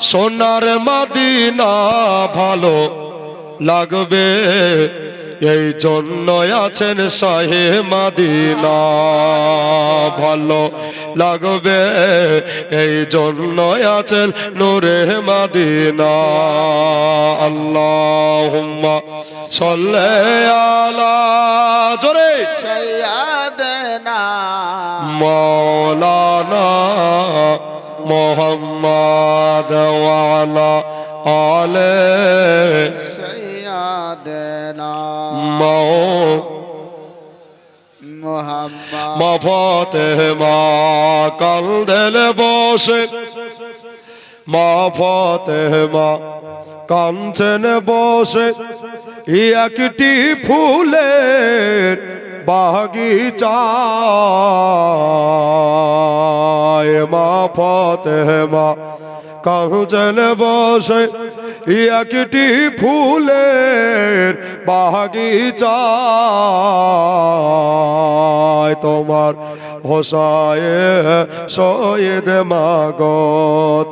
সোনার মাদিনা ভালো লাগবে এই জন্য আছেন সাহে মাদিনা। ভালো লাগবে এই জন্য আছেন নূরে মাদিনা। আল্লাহ সল্লে আলা জোরে। সৈয়াদনা মৌলানা محمد وعلى آله সৈয়দনা مو মুহাম্মদ মা ফতেমা কাল দিলে বসে মা ফতেমা কাঞ্চন বসে একটি ফুলের বাগিচায় মা ফতেমা কাঞ্চন বসে একটি ফুলের বাগিচায় তোমার হোসায়ে সৈয়দ মাগো,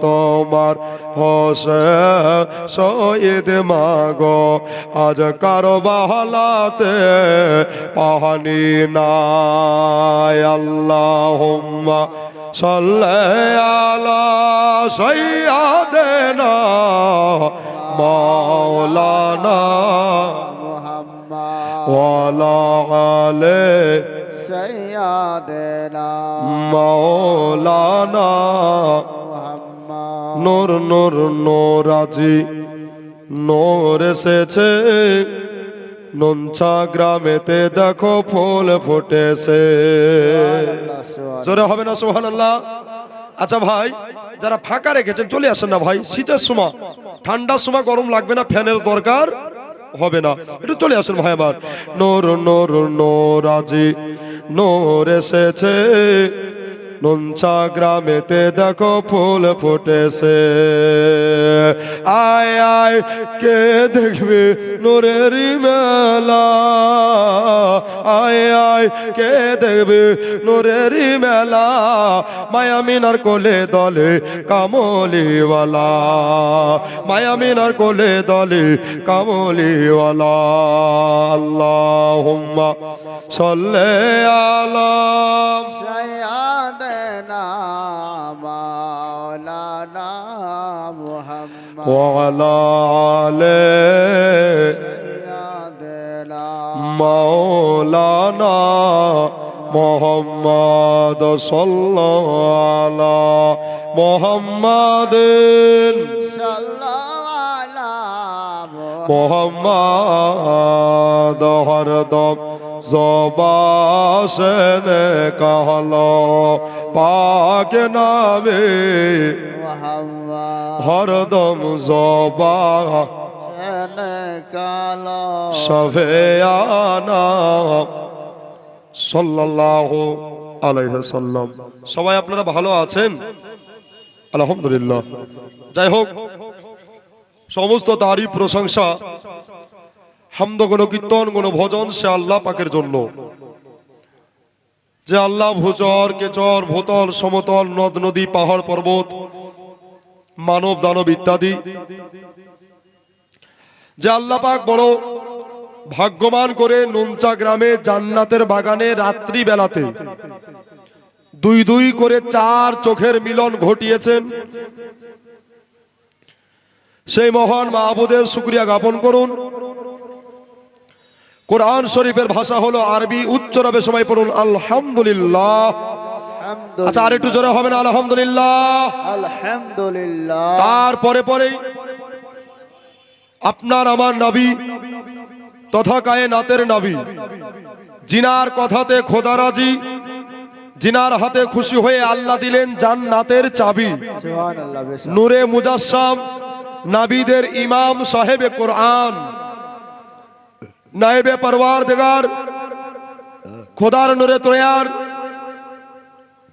তোমার হোসে সৈয়দ মাগো, আজ কারও বাহলাতে পাহানি নাই, আল্লাহুম্মা সাল্লি আলা সাইয়্যিদিনা মাওলানা সৈয়দনা মাওলানা মুহাম্মদ। নূর নূর নূরাজি। নূর এসেছে। নঞ্চা গ্রামেতে দেখো ফুল ফুটেছে। জোরে হবে না সোহান আল্লাহ আচ্ছা ভাই যারা ফাঁকা রেখেছেন চলে আসেন না ভাই। শীতের সময় ঠান্ডার সময় গরম লাগবে না ফ্যানের দরকার। হবে না। একটু চলে আসেন ভাই আমার নোর নোর নোর আজি নোর এসেছে। নঞ্চা গ্রামেতে দেখো ফুল ফুটেছে। আয় আয়, কে দেখবে নোরের মেলা? আয় আয়, কে দেখবে নোরের মেলা? মায়ামিনার কোলে দলে কামলিওয়ালা। মায়ামিনার কোলে দলে কামলিওয়ালা। আল্লাহুম্মা সাল্লি আলা সৈয়দনা مولانا محمد وعلى مولانا محمد صلى على محمد صلى على محمد هردم زباسن کہلو পাক নামে মুহাম্মদ হরদম জবা কালো। সফেয়ানা সাল্লাল্লাহু আলাইহি সাল্লাম। সবাই আপনারা ভালো আছেন? আলহামদুলিল্লাহ। যাই হোক সমস্ত তারই প্রশংসা হামদ গুণ কীর্তন গুণ ভজন সে আল্লাহ পাকের জন্য। যে আল্লাহ ভূচর, কেচর, ভূতল, সমতল, নদ, নদী, পাহাড়, পর্বত, মানব, দানব ইত্যাদি। যে আল্লাহ পাক বড় ভাগ্যবান করে নুনচা গ্রামে জান্নাতের বাগানে রাত্রি বেলাতে দুই দুই করে চার চোখের মিলন ঘটিয়েছেন। সেই মহান মাহবুদের শুক্রিয়া জ্ঞাপন করুন। কোরআন শরীফের ভাষা হলো আরবি উচ্চরবে সবাই পড়ুন আলহামদুলিল্লাহ। আচ্ছা আর একটু জোরে হবে না আলহামদুলিল্লাহ। আলহামদুলিল্লাহ। তারপরে পরেই আপনার আমার নবী তথা কায়নাতের নবী জিনার কথাতে খোদারাজি জিনার হাতে খুশি হয়ে আল্লাহ দিলেন জান্নাতের চাবি। নূরে মুজাসসাম নাবিদের ইমাম সাহেবে কোরআন। নায়েবে পরওয়ার দেগার, খোদার নূরে তৈয়ার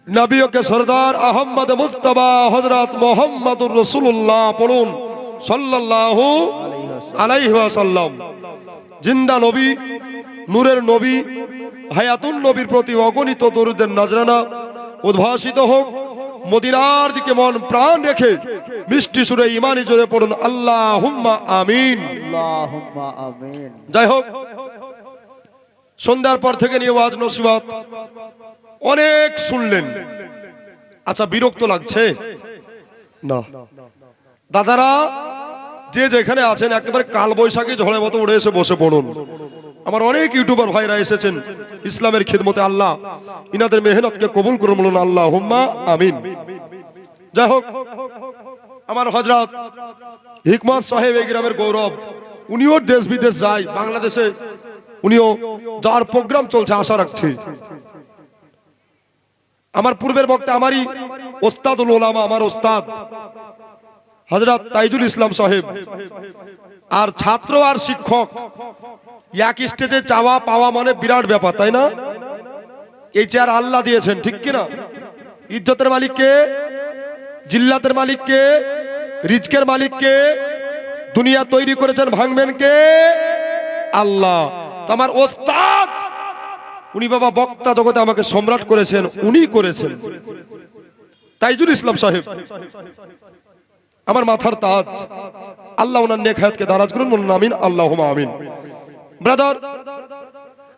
নবীও কে সরদার আহম্মদ মুস্তফা হজরত মোহাম্মদুর রসুল্লাহ পড়ুন, সাল্লাল্লাহু আলাইহি ওয়াসাল্লাম। জিন্দা নবী, নূরের নবী, হায়াতুন নবীর প্রতি অগণিত দরুদের নজরানা, উদ্ভাসিত হোক। মদিনার দিকে মন প্রাণ রেখে মিষ্টি সুরে ইমানি জোরে পড়ুন আল্লাহ হুম্মা আমিন। যাই হোক সন্ধ্যার পর থেকে নিয়ে ওয়াজ নসিবাত অনেক শুনলেন। আচ্ছা বিরক্ত লাগছে? না। দাদারা যে যেখানে আছেন একেবারে কাল বৈশাখী ঝড়ের মতো উড়ে এসে বসে পড়ুন। আমার অনেক ইউটিউবার ভাইরা এসেছেন ইসলামের খিদমতে আল্লাহ, ইনাদের মেহনতকে কবুল করুন বলুন আল্লাহ হুম্মা আমিন। যাই হোক, আমার হজরত হিকমত সাহেব এই গ্রামের গৌরব, উনিও দেশ বিদেশ যায়, বাংলাদেশে উনিও যার প্রোগ্রাম চলছে আশা রাখছি। আমার পূর্বের বক্তা আমারই ওস্তাদুল ওলামা, আমার ওস্তাদ হজরত তাইজুল ইসলাম সাহেব। আর ছাত্র আর শিক্ষক এক স্টেজে চাওয়া পাওয়া মানে বিরাট ব্যাপার, তাই না? এই চেয়ার আল্লাহ দিয়েছেন, ঠিক কিনা ইজ্জতের মালিককে জিল্লাতের মালিককে রিজকের মালিককে দুনিয়া তৈরি করেছেন ভাঙবেন কে? আল্লাহ। আমার ওস্তাদ, উনি বাবা বক্তা জগতে আমাকে সম্রাট করেছেন, উনি করেছেন। তাইজুল ইসলাম সাহেব, আমার মাথার তাজ। আল্লাহ ওনার নেক হায়াতকে দারাজ করুন আমিন আল্লাহ আমিন। ব্রাদার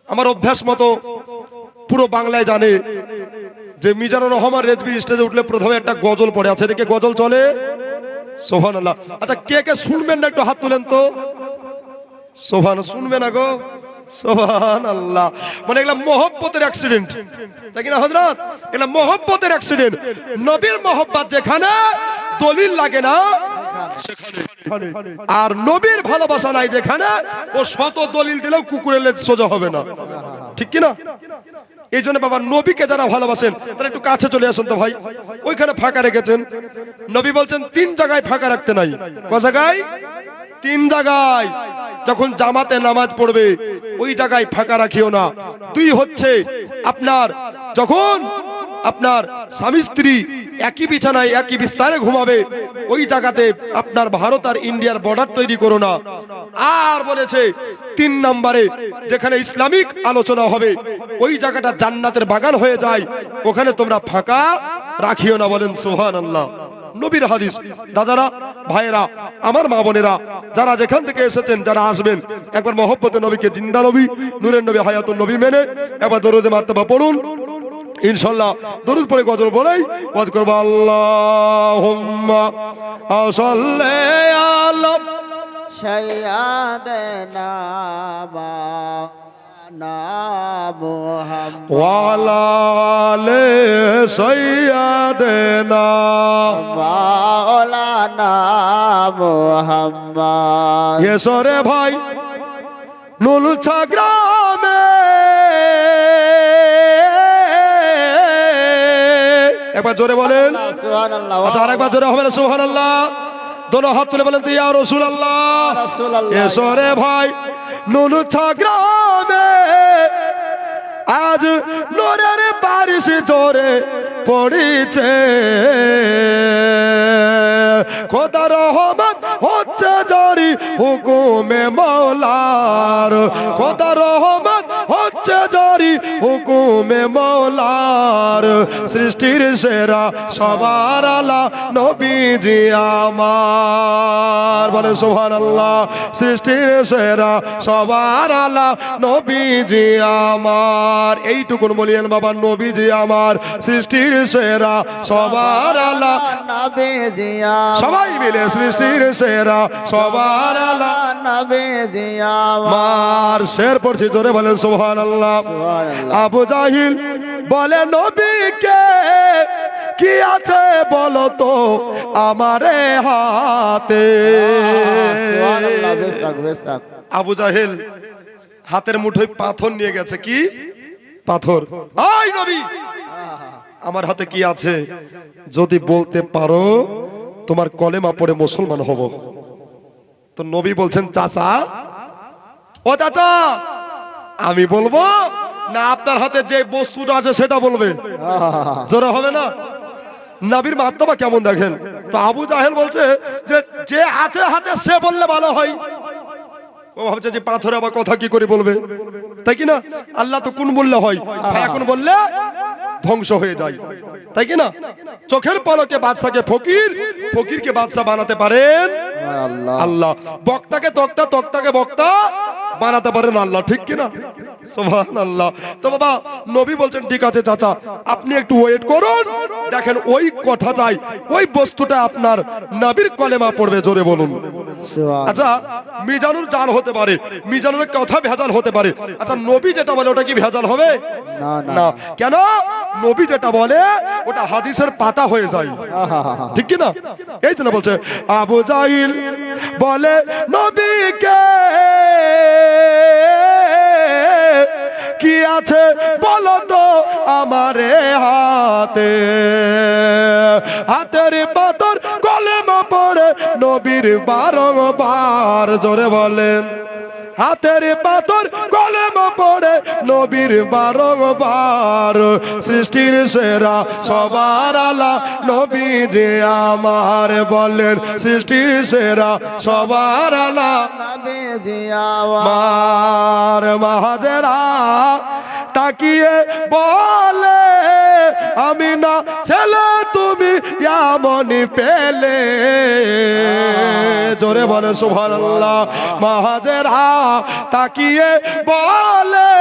আমার অভ্যাস মতো পুরো বাংলায় জানে যে মিজানুর রহমান রেজবি স্টেজে উঠলে প্রথমে একটা গজল পড়ে। আছে এদিকে গজল চলে? সোহান আল্লাহ আচ্ছা কে কে শুনবেন না একটু হাত তুলেন তো? সোহান, শুনবে না গো? সোহান আল্লাহ মানে এগুলা মহব্বতের অ্যাক্সিডেন্ট তাই কিনা হজরত? এগুলা মহব্বতের অ্যাক্সিডেন্ট নবীর মহব্বত যেখানে দলিল লাগে না। আর নবীর ভালোবাসা নাই যেখানে ও শত দলিল দিলেও কুকুরের লেজ সোজা হবে না। ঠিক কি না এই জন্য বাবা নবীকে যারা ভালোবাসেন তারা একটু কাছে চলে আসেন তো ভাই। ওইখানে ফাঁকা রেখেছেন। নবী বলছেন তিন জায়গায় ফাঁকা রাখতে নাই। ক জায়গায়? তিন জায়গায়। যখন জামাতে নামাজ পড়বে ওই জায়গায় ফাঁকা রাখিও না। দুই হচ্ছে আপনার যখন আপনার স্বামী স্ত্রী একই বিছানায়, একই বিস্তারে ঘুমাবে, ওই জায়গাতে আপনার ভারত আর ইন্ডিয়ার বর্ডার তৈরি করো না। আর বলেছে, তিন নম্বরে যেখানে ইসলামিক আলোচনা হবে, ওই জায়গাটা জান্নাতের বাগান হয়ে যায়, ওখানে তোমরা ফাঁকা রাখিও না বলেন সোহান আল্লাহ নবীর হাদিস। দাদারা, ভাইয়েরা, আমার মা বোনেরা, যারা যেখান থেকে এসেছেন, যারা আসবেন, একবার মহব্বতে নবীকে জিন্দা নবী, নূরের নবী হায়াতুন নবী মেনে একবার দরুদে মাত্তাবা পড়ুন। ইনশাল্লাহ দরুদ পরে গজল বলেই ওয়াজ করব আল্লাহুম্মা সাল্লি আলা সাইয়াদনা মাওলানা মুহাম্মদ ওয়ালা আলে সাইয়্যিদানা মাওলানা মুহাম্মদ এসরে ভাই নুলছা গ্রামে একবার জোরে বলেন। আচ্ছা আরেকবার জোরে হবে না সুবহানাল্লাহ। দোনো হাত তুলে বলেন ইয়া রাসূলুল্লাহ। রাসূলুল্লাহ। এসরে ভাই নুলছা গ্রামে। আজ নোরের বারিশ জোরে পড়িছে। খোদা রহমত হচ্ছে জারি হুকুমে মৌলার। খোদা রহমত হচ্ছে জারি হুকুমে মৌলার সৃষ্টির সেরা সবার আলা নবীজি আমার। বলে সোহান আল্লাহ সৃষ্টির সেরা সবার আলা নবীজি আমার। এইটুকুন বলিয়েন বাবা নবীজি আমার সৃষ্টির সেরা সবার আলা নবীজিয়া সবাই মিলে সৃষ্টির সেরা সবার আলা নবীজিয়া মার শের পড়ছি জোরে বলেন সোহান আল্লাহ সুবহানাল্লাহ। আবু জাহিল বলে নবীকে কি আছে বলো তো আমারে হাতে? আবু জাহেল হাতের মুঠোয় পাথর নিয়ে গেছে কি? পাথর। ওই নবী আমার হাতে কি আছে? যদি বলতে পারো তোমার কলেমা পড়ে মুসলমান হব। তো নবী বলছেন চাচা ও চাচা আমি বলব না আপনার হাতে যে বস্তুটা আছে সেটা বলবে। জোরে হবে না? নবীর মাত্তবা কেমন দেখেন? তো আবু জাহেল বলছে যে যে আছে হাতে সে বললে ভালো হয়। ও ভাবছে যে পাথরে আবার কথা কি করে বলবে? তাই কি না? আল্লাহ তো কোন বললে হয়? এখন বললে ধ্বংস হয়ে যায়। তাই কি না? চোখের পলকে বাদশাকে ফকির ফকিরকে বাদশা বানাতে পারেন আল্লাহ। আল্লাহ। বক্তাকে তক্তা তক্তাকে বক্তা বানাতে পারেন আল্লাহ, ঠিক কিনা? সোহান আল্লাহ তো বাবা, নবী বলছেন, ঠিক আছে চাচা, আপনি একটু ওয়েট করুন। দেখেন ওই কথাটাই, ওই বস্তুটা আপনার নবীর কলেমা পড়বে, জোরে বলুন। আচ্ছা মিজানুর জাল হতে পারে মিজানুর কথা ভেজাল হতে পারে। আচ্ছা নবী যেটা বলে ওটা কি ভেজাল হবে? না কেন? নবী যেটা বলে ওটা হাদিসের পাতা হয়ে যায়। ঠিক কি না এই তো না বলছে আবু জাহিল বলে নবীকে কি আছে বলো তো আমারে হাতে? হাতের পাতর কলেমা পড়ে নবীর বারংবার জোরে বলেন। হাতের পাথর কলেমা পড়ে নবীর বারংবার সৃষ্টির সেরা সবার আলা নবী যে আমার বলেন, সৃষ্টির সেরা সবার আলা আমার। মার মাহাজেরা তাকিয়ে বলে, আমি না ছেলে পেলে। জোরে বলে সুবহানাল্লাহ। মাহাজেরা তাকিয়ে বলে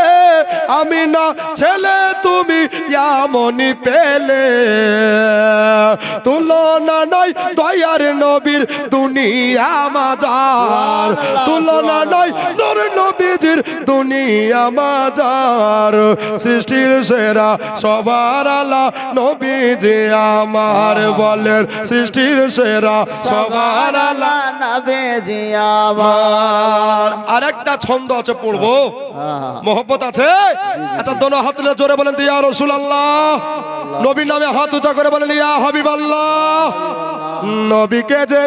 আমি না ছেলে তুমি এমনই পেলে। তুলনা নয় দয়ার নবীর দুনিয়া মাজার। তুলনা নাই নর নবীজির দুনিয়া মাজার সৃষ্টির সেরা সবার আলা নবীজি আমার বলেন সৃষ্টির সেরা সবার আলা নবীজি আমার। আমার আরেকটা ছন্দ আছে পড়ব? আহা, মোহব্বত আছে? আচ্ছা দোনো হাত তুলে জোরে বলেন ইয়া রাসূলুল্লাহ। নবীর নামে হাত উঁচা করে বলেন ইয়া হাবিবাল্লাহ। নবীকে যে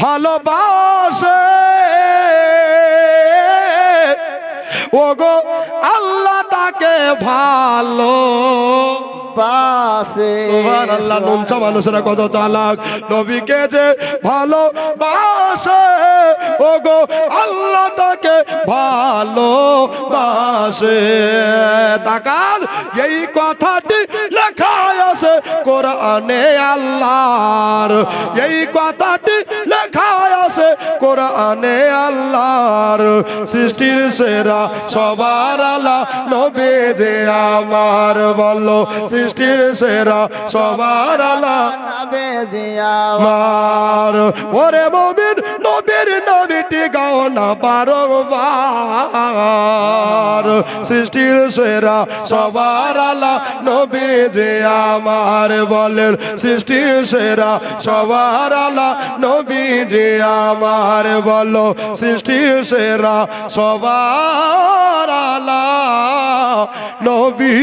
ভালোবাসে ওগো, আল্লাহ তাকে ভালো পাশে সুবহান আল্লাহ নুনচা মানুষেরা কত চালাক। নবীকে যে ভালো বাসে ওগো, আল্লাহ তাকে ভালো বাসে তাকাল, এই কথাটি লেখা আছে কোরআনে আল্লাহর। এই কথাটি লেখা আছে কোরআনে আল্লাহর সৃষ্টির সেরা সবার আল্লাহ নবী যে আমার বলো সৃষ্টির সেরা সবার আল্লাহ নবীজি আমার। আমার। ওরে মমিন নবীর নবীটি গাও না বারংবার। সৃষ্টির সেরা সবার আলা নবী যে আমার বলেন সৃষ্টির সেরা সবার আলা নবী যে আমার বলো সৃষ্টি সেরা সবার নবী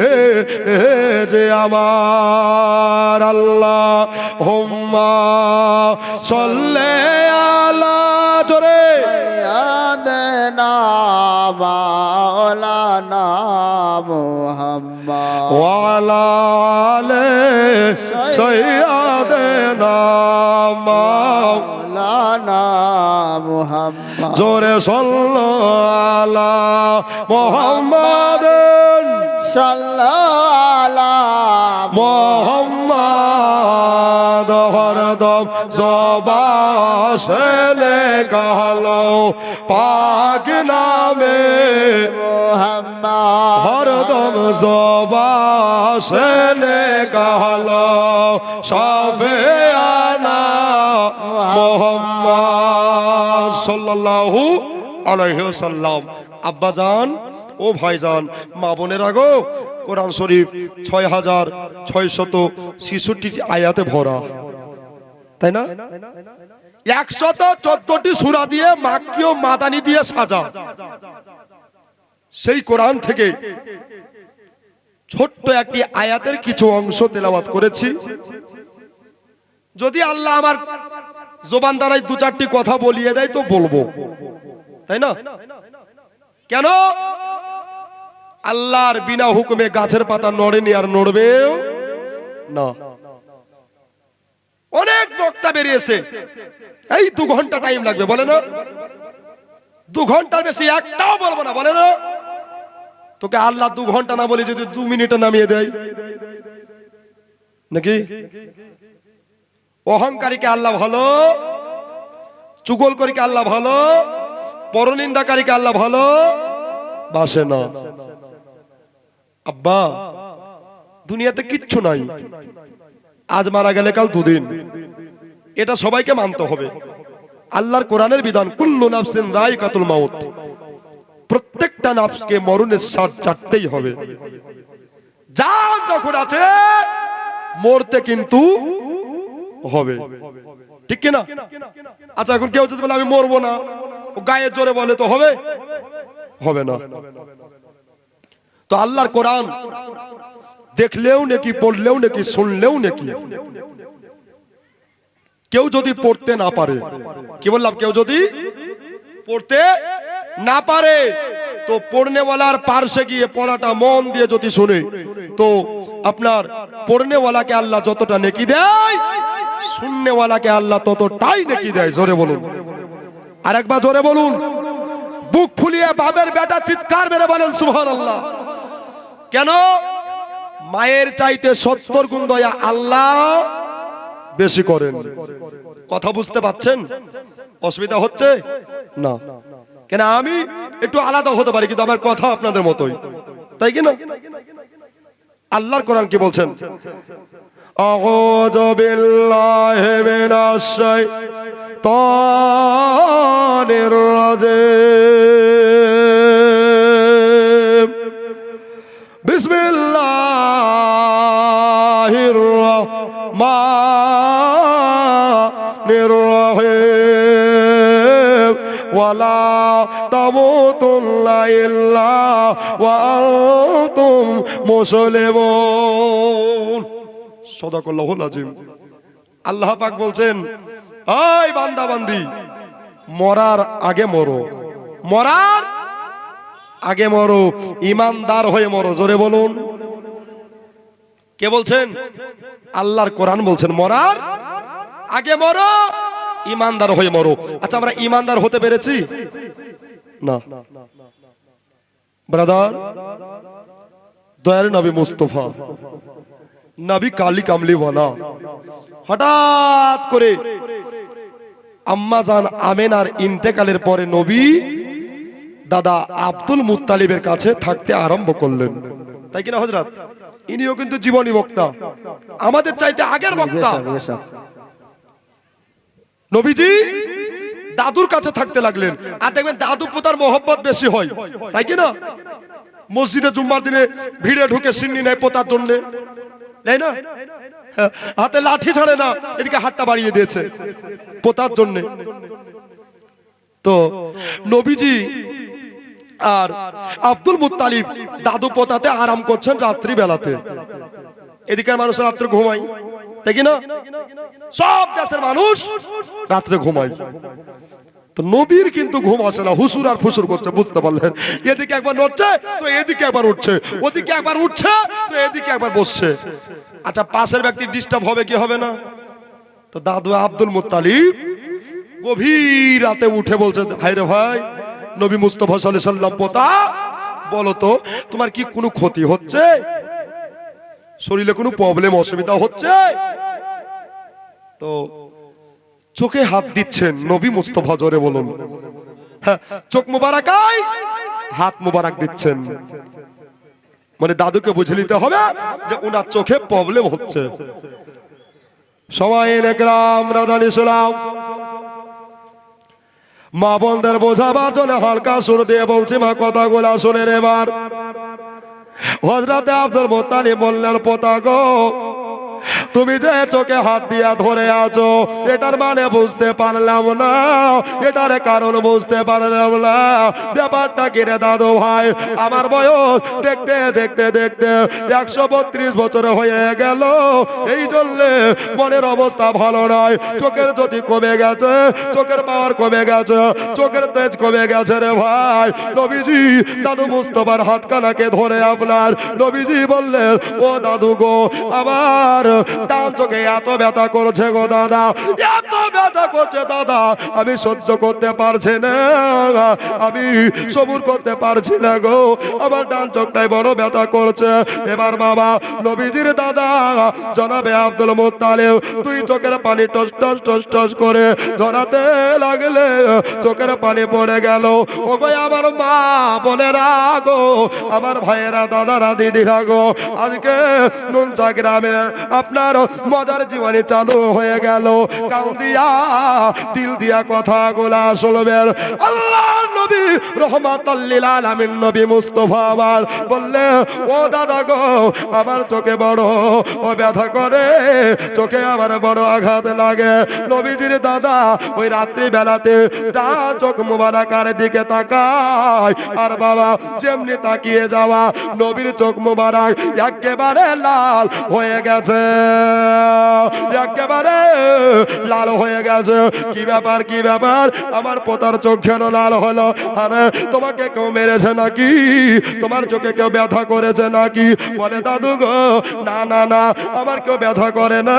হে যে আমার আল্লাহ। হোম্মা সল্লে আলা জোরে। মাওলানা মোহাম্মদ। ওয়ালা মোহাম্মদ। জোরে সল্লা মোহাম্মদ সাল্লা মোহাম্মদ হরদম জবাসলে কহলো পাক নামে মোহাম্মদ। হরদম জবাসলে কালো সবে আনা মোহাম্মদ সাল্লাম আব্বাজান ও মা কোরআন শরীফ ছয় হাজার ছয় শত ছিষট্টি আয়াতে ভরা। তাই না? একশত চোদ্দটি সুরা দিয়ে মাক্কিও মাদানি দিয়ে সাজা। সেই কোরআন থেকে ছোট্ট একটি আয়াতের কিছু অংশ তেলাওয়াত করেছি। যদি আল্লাহ আমার জোবান দ্বারাই দু চারটি কথা বলিয়ে দেয় তো বলব। তাই না? কেন? আল্লাহর বিনা হুকুমে গাছের পাতা নড়েনি আর নড়বেও না। অনেক বক্তা বেরিয়েছে। এই দু ঘণ্টা টাইম লাগবে, বলে না? দু ঘণ্টার বেশি একটাও বলব না, বলে না? তোকে আল্লাহ দু ঘণ্টা না বলে যদি দু মিনিটে নামিয়ে দেয়। নাকি? অহংকারীকে আল্লাহ ভালো, চুগলকরীকে আল্লাহ ভালো, পরনিন্দাকারীকে আল্লাহ ভালো, বাসে না। আব্বা, দুনিয়াতে কিচ্ছু নাই। আজ মারা গেলে কাল দুদিন। এটা সবাইকে মানতে হবে। আল্লাহর কোরআনের বিধান, কুল্লু নাফসিন রাইকাতুল মাউত। প্রত্যেকটা নাফসকে মরণের স্বাদ চাটতেই হবে। যার যখন আছে, মরতে কিন্তু হবে। ঠিক কিনা? আচ্ছা এখন কেউ যদি বলে, আমি মরবো না গায়ে জোরে বলে, তো হবে? হবে না। তো আল্লাহর কোরআন দেখলেও নাকি, পড়লেও নাকি, শুনলেও নাকি। কেউ যদি পড়তে না পারে, কি বললাম? কেউ যদি পড়তে না পারে, তো পড়নেওয়ালার পার্শ্বে গিয়ে পড়াটা মন দিয়ে যদি শুনে, তো আপনার পড়নেওয়ালাকে আল্লাহ যতটা নেকি দেয় শুননেওয়ালাকে আল্লাহ ততটাই নেকি দেয়, জোরে বলুন। আর একবার জোরে বলুন। বুক ফুলিয়ে বাবের বেটা চিৎকার মেরে বলেন সুহান আল্লাহ কেন? মায়ের চাইতে সত্তর গুণ দয়া আল্লাহ বেশি করেন। কথা বুঝতে পাচ্ছেন অসুবিধা হচ্ছে? না। কেন আমি একটু আলাদা হতে পারি, কিন্তু আমার কথা আপনাদের মতোই। তাই কি না? আল্লাহর কোরআন কি বলছেন? أعوذ بالله من الشيطان الرجيم بسم الله الرحمن الرحيم ولا تموتن إلا وأنتم مسلمون সদাকল্লাহুল আজিম। আল্লাহ পাক বলছেন এই বান্দা বান্দি মরার আগে মরো। মরার আগে মরো, ইমানদার হয়ে মরো। জোরে বলুন। কে বলছেন? আল্লাহর কোরআন বলছেন, মরার আগে মরো, ইমানদার হয়ে মরো। আচ্ছা আমরা ইমানদার হতে পেরেছি? না। ব্রাদার দয়াল নবী মুস্তফা। নবী কালি কামলি বলা হঠাৎ করে আম্মা জান আমেনার ইন্তেকালের পরে নবী দাদা আব্দুল মুত্তালিবের কাছে থাকতে আরম্ভ করলেন। তাই কিনা হজরত ইনিও কিন্তু জীবনী বক্তা। আমাদের চাইতে আগের বক্তা। নবীজি দাদুর কাছে থাকতে লাগলেন। আর দেখবেন দাদু পোতার মোহব্বত বেশি হয়। তাই কিনা? মসজিদে জুম্মার দিনে ভিড়ে ঢুকে সিন্নি নেয় পোতার জন্য। তাই না? হাতে লাঠি ছাড়ে না, এদিকে হাতটা বাড়িয়ে দিয়েছে পোতার জন্য। তো নবীজি আর আব্দুল মুত্তালিব দাদু পোতাতে আরাম করছেন রাত্রি বেলাতে এদিকের মানুষ রাত্রে ঘুমাই তাই না? সব দেশের মানুষ রাত্রে ঘুমায়। তো নবীর কিন্তু ঘুম আসে না, হুসুর আর ফুসুর করছে, বুঝতে পারলেন? এদিকে একবার নড়ছে, তো এদিকে একবার উঠছে, ওদিকে একবার উঠছে, তো এদিকে একবার বসছে। আচ্ছা পাশের ব্যক্তি ডিস্টার্ব হবে কি হবে না? তো দাদু আব্দুল মুত্তালিব গভীর রাতে উঠে বলছে হাইরে ভাই, নবী মুস্তফা সাল্লাম পোতা, বলো তো, তোমার কি কোনো ক্ষতি হচ্ছে? শরীরে কোনো প্রবলেম অসুবিধা হচ্ছে? তো চোখে হাত দিচ্ছেন নবী মুস্তফা জোরে বলুন। হ্যাঁ, চোখ মুবারাকাই হাত মুবারক দিচ্ছেন। মানে দাদুকে বুঝে নিতে হবে যে ওনার চোখে প্রবলেম হচ্ছে। সবাই একরাম রাধান ইসলাম মা বোনদের বোঝাবার জন্য হালকা সুর দিয়ে বলছি মা কথাগুলা শুনে এবার। হজরাতে আব্দুল মোত্তালিব বললেন পোতা গো তুমি যে চোখে হাত দিয়া ধরে আছো, এটার মানে বুঝতে পারলাম না। এটার কারণ বুঝতে পারলাম না। ব্যাপারটা কিরে দাদু ভাই? আমার বয়স দেখতে দেখতে দেখতে একশো বত্রিশ বছর হয়ে গেল। এই জন্য মনের অবস্থা ভালো নয়। চোখের যদি কমে গেছে, চোখের পাওয়ার কমে গেছে, চোখের তেজ কমে গেছে রে ভাই। নবীজি, দাদু মুস্তফার হাত কানাকে ধরে আপনার। নবীজি বললেন, ও দাদু গো, আমার ডান চোখে এত ব্যথা করছে গো দাদা। এত করছে দাদা। আমি সহ্য করতে পারছি না। আমি সবুর করতে পারছি না গো। আমার ডান চোখটাই বড় ব্যথা করছে। এবার বাবা, নবীজির দাদা, জনাবে আব্দুল তুই চোখের পানি টস টস টস টস করে ঝরাতে লাগলে চোখের পানি পড়ে গেল। ও আমার মা বলে রাগো আমার ভাইয়েরা, দাদারা, দিদিরা গো, আজকে নুনচা গ্রামে আপনার মজার জীবনে চালু হয়ে গেল। কাউ দিয়া দিল দিয়া কথা গোলা শুনবেন আল্লাহ নবী রহমাতাল্লিল আলামিন নবী মুস্তফা আবার বললে, ও দাদা গো, আমার চোখে বড় ও ব্যথা করে, চোখে আমার বড় আঘাত লাগে। নবীজির দাদা ওই রাত্রি বেলাতে দা চোখ মুবারকার দিকে তাকায়, আর বাবা যেমনি তাকিয়ে যাওয়া, নবীর চোখ মুবারক একেবারে লাল হয়ে গেছে। একেবারে লাল হয়ে গেছে। কি ব্যাপার কি ব্যাপার? আমার পোতার চোখ কেন লাল হলো। আরে, তোমাকে কেউ মেরেছে নাকি? তোমার চোখে কেউ ব্যথা করেছে নাকি? বলে, দাদু গো, না না না, আমার কেউ ব্যথা করে না।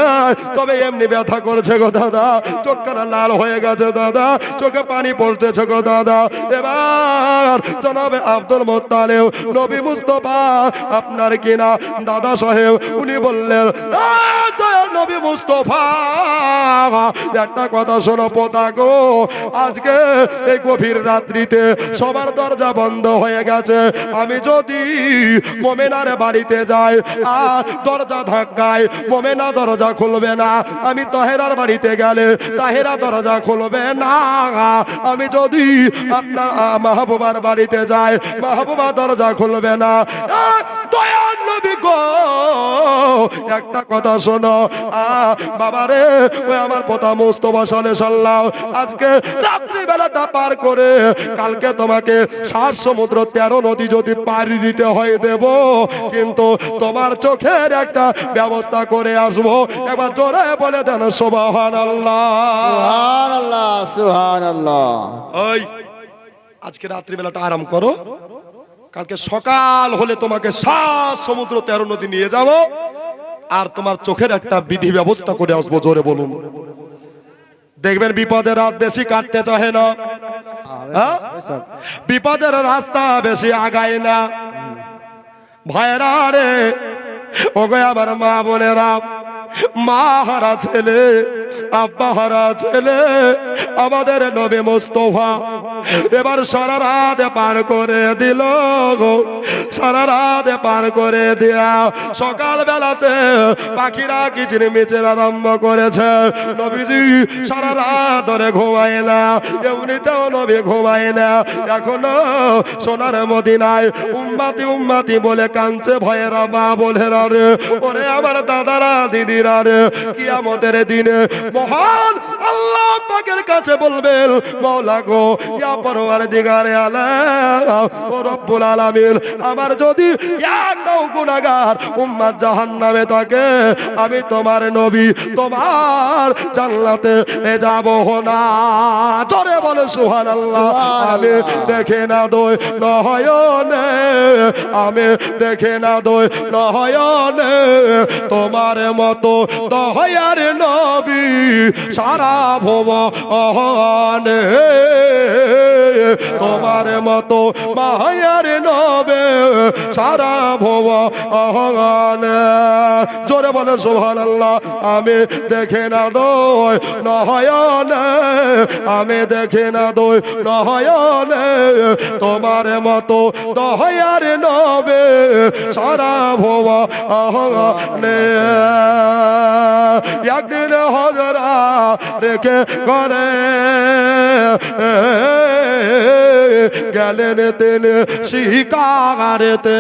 তবে এমনি ব্যথা করছে গো দাদা। চোখ কানা লাল হয়ে গেছে দাদা। চোখে পানি পড়তেছে গো দাদা। এবার জনাবে আব্দুল মোত্তালেব, নবী মুস্তফা, আপনার কিনা দাদা সাহেব, উনি বললেন নবী মুস্তফা একটা কথা শোনো পোতা গো। আজকে এই গভীর রাত্রিতে সবার দরজা বন্ধ হয়ে গেছে। আমি যদি মোমেনার বাড়িতে যাই আর দরজা ধাক্কায় মোমেনা দরজা খুলবে না। আমি তাহেরার বাড়িতে গেলে তাহেরা দরজা খুলবে না। আমি যদি আপনার মাহবুবার বাড়িতে যাই, মাহবুবা দরজা খুলবে না। দয়াল নবী গো একটা কথা শোনো। আহ, বাবারে ওই আমার পোতা মোস্তফা সলে সাল্লাহ আজকে রাত্রি বেলাটা পার করে কালকে তোমাকে সাত সমুদ্র তেরো নদী যদি পাড়ি দিতে হয় দেব কিন্তু তোমার চোখের একটা ব্যবস্থা করে আসব। এবার জোরে বলে দেন সোবাহান আল্লাহ সুবহানাল্লাহ। ওই আজকে রাত্রিবেলাটা আরাম করো। কালকে সকাল হলে তোমাকে সাত সমুদ্র তেরো নদী নিয়ে যাব আর তোমার চোখের একটা বিধি ব্যবস্থা করে আসব, জোরে বলুন। দেখবেন বিপদের রাত বেশি কাটতে চাহে না। হ্যাঁ? বিপদের রাস্তা বেশি আগায় না। ভাইরা রে, ওগো আমার মা বোনেরা মা হারা ছেলে, আব্বা হারা ছেলে, আমাদের নবী মুস্তফা এবার সারা রাত পার করে দিল গো। সারা রাত পার করে দিয়া সকাল বেলাতে পাখিরা কিচির মিচির আরম্ভ করেছে। নবীজি সারা রাত ধরে ঘুমায় না এমনিতেও নবী ঘুমায় না এখনও সোনার মদিনায় উম্মাতি উম্মাতি বলে কাঞ্চে ভয়েরা মা বলে রে। ওরে আমার দাদারা, দিদিরা রে কিয়ামতের দিনে মহান আল্লাহ পাকের কাছে বলবেন মৌলা গো, ইয়া পরওয়ার দিগারে আলা, ও রব্বুল আলামিন, আমার যদি একটাও গুনাহগার উম্মাত জাহান্নামে থাকে, আমি তোমার নবী, তোমার জান্নাতে যাব না। জোরে বলে সুবহানাল্লাহ, আমি দেখে না দই নহয়নে, আমি দেখে না দই নহয়নে, তোমার মতো দয়ার নবী, সারা ভব অহনে তোমার মতো মায়ার নবে, সারা ভব অহনে জোরে বলে সোহান আল্লাহ আমি দেখে না দই নহয়নে। আমি দেখে না দই নহয়নে। তোমার মতো দয়ার নবে, সারা ভব অহনে একদিন হজরা রেখে করে গেলেন তিনি শিকারেতে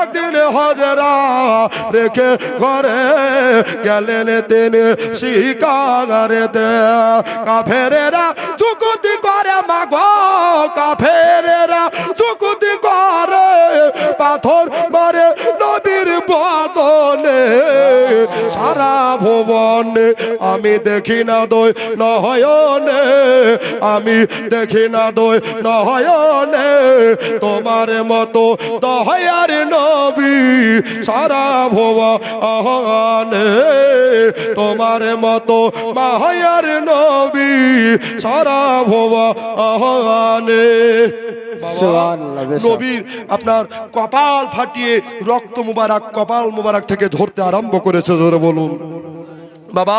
একদিন হজরা রেখে ঘরে, গেলেন তিনি শিকারেতে কাফেরেরা চুকুতি করে, মাগো, কাফেরেরা চুকুতি করে, পাথর সারা ভুবনে আমি দেখি না দই নহয়নে আমি দেখি না দই নহয়নে তোমার মতো দয়ার নবী সারা ভুবনে তোমার মতো মাহায়ার নবী সারা ভুবনে সুবহানাল্লাহ, বেশ। নবীর আপনার কপাল ফাটিয়ে রক্ত মুবারক কপাল মুবারক থেকে ধরতে আরম্ভ করেছে ধরে বলুন। বাবা,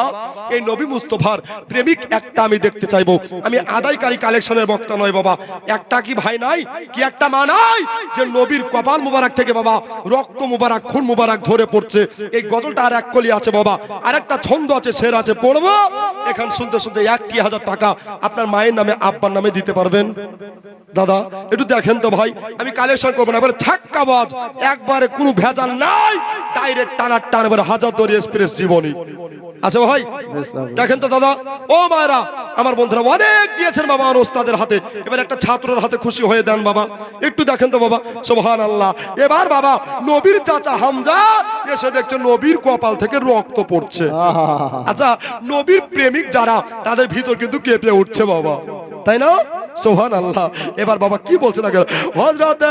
এই নবী মুস্তফার প্রেমিক একটা আমি দেখতে চাইব। আমি আদায়কারী কালেকশনের বক্তা নয় বাবা। একটা কি ভাই নাই, কি একটা মা নাই, যে নবীর কপাল মুবারক থেকে বাবা, রক্ত মুবারক, খুন মুবারক ধরে পড়ছে। এই গজলটা আর এক কলি আছে বাবা। আর একটা ছন্দ আছে, শের আছে, পড়ব। এখান শুনতে শুনতে একটি হাজার টাকা আপনার মায়ের নামে, আব্বার নামে দিতে পারবেন। দাদা, একটু দেখেন তো ভাই, আমি কালেকশন করব না, এবারে ছাক্কা একবারে কোনো ভেজাল নাই ডাইরেক্ট টানার টান, এবারে হাজার দরি এক্সপ্রেস জীবনী। আচ্ছা ভাই, দেখেন তো দাদা। ও মায়েরা, আমার বন্ধুরা, অনেক দিয়েছেন বাবা আমার ওস্তাদের হাতে। এবার একটা ছাত্রের হাতে খুশি হয়ে দেন বাবা। একটু দেখেন তো বাবা সোহান আল্লাহ এবার বাবা, নবীর চাচা হামজা এসে দেখছে নবীর কপাল থেকে রক্ত পড়ছে। আচ্ছা নবীর প্রেমিক যারা, তাদের ভিতর কিন্তু কেঁপে উঠছে বাবা। তাই না? সোহান আল্লাহ এবার বাবা কি বলছে না হজরত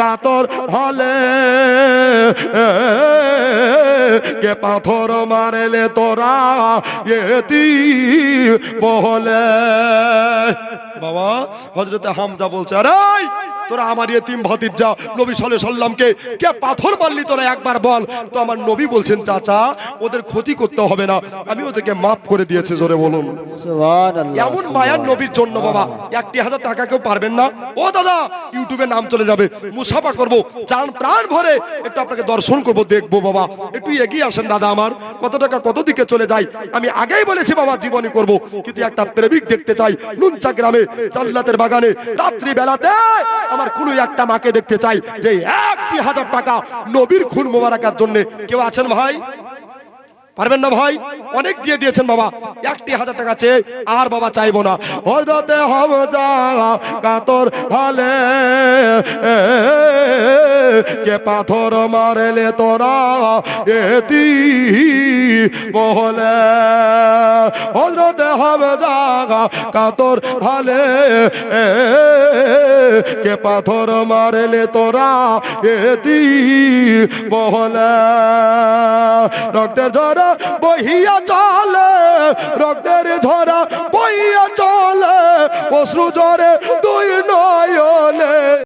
কাতর হলে, কে পাথর মারেলে তোরা এতি বহলে। বাবা হজরত হামজা বলছে, আরে তোরা আমার এতিম ভাতিজা নবী সালে সাল্লামকে কে পাথর মারলি তোরা একবার বল? তো আমার নবী বলছেন চাচা ওদের ক্ষতি করতে হবে না আমি ওদেরকে মাফ করে দিয়েছি জোরে বলুন। এমন মায়ার নবীর জন্য বাবা একটি হাজার টাকা কেউ পারবেন না। ও দাদা ইউটিউবে নাম চলে যাবে মুসাফা করব চান প্রাণ ভরে একটু আপনাকে দর্শন করব দেখব বাবা। একটু এগিয়ে আসেন দাদা আমার কত টাকা কত দিকে চলে যায় আমি আগেই বলেছি বাবা জীবনী করব। কিন্তু একটা প্রেমিক দেখতে চাই নুনচা গ্রামে জান্নাতের বাগানে রাত্রি বেলাতে আমার কোনো একটা মাকে দেখতে চাই, যে একটি হাজার টাকা নবীর খুন মোবারকার জন্য। কেউ আছেন ভাই? পারবেন না ভাই? অনেক দিয়ে দিয়েছেন বাবা। একটি হাজার টাকা চেয়ে আর বাবা চাইব না। হজরতে হমজা কাতর হলে কে পাথর মারলে তোরা এতি বহলে? হজরতে হমজা কাতর হলে কে পাথর মারলে তোরা এতি বহলে? রক্তের ধারা বহিয়া চলে রক্তের ধরা বইয়া চলে অশ্রু জ্বরে দুই নয়নে।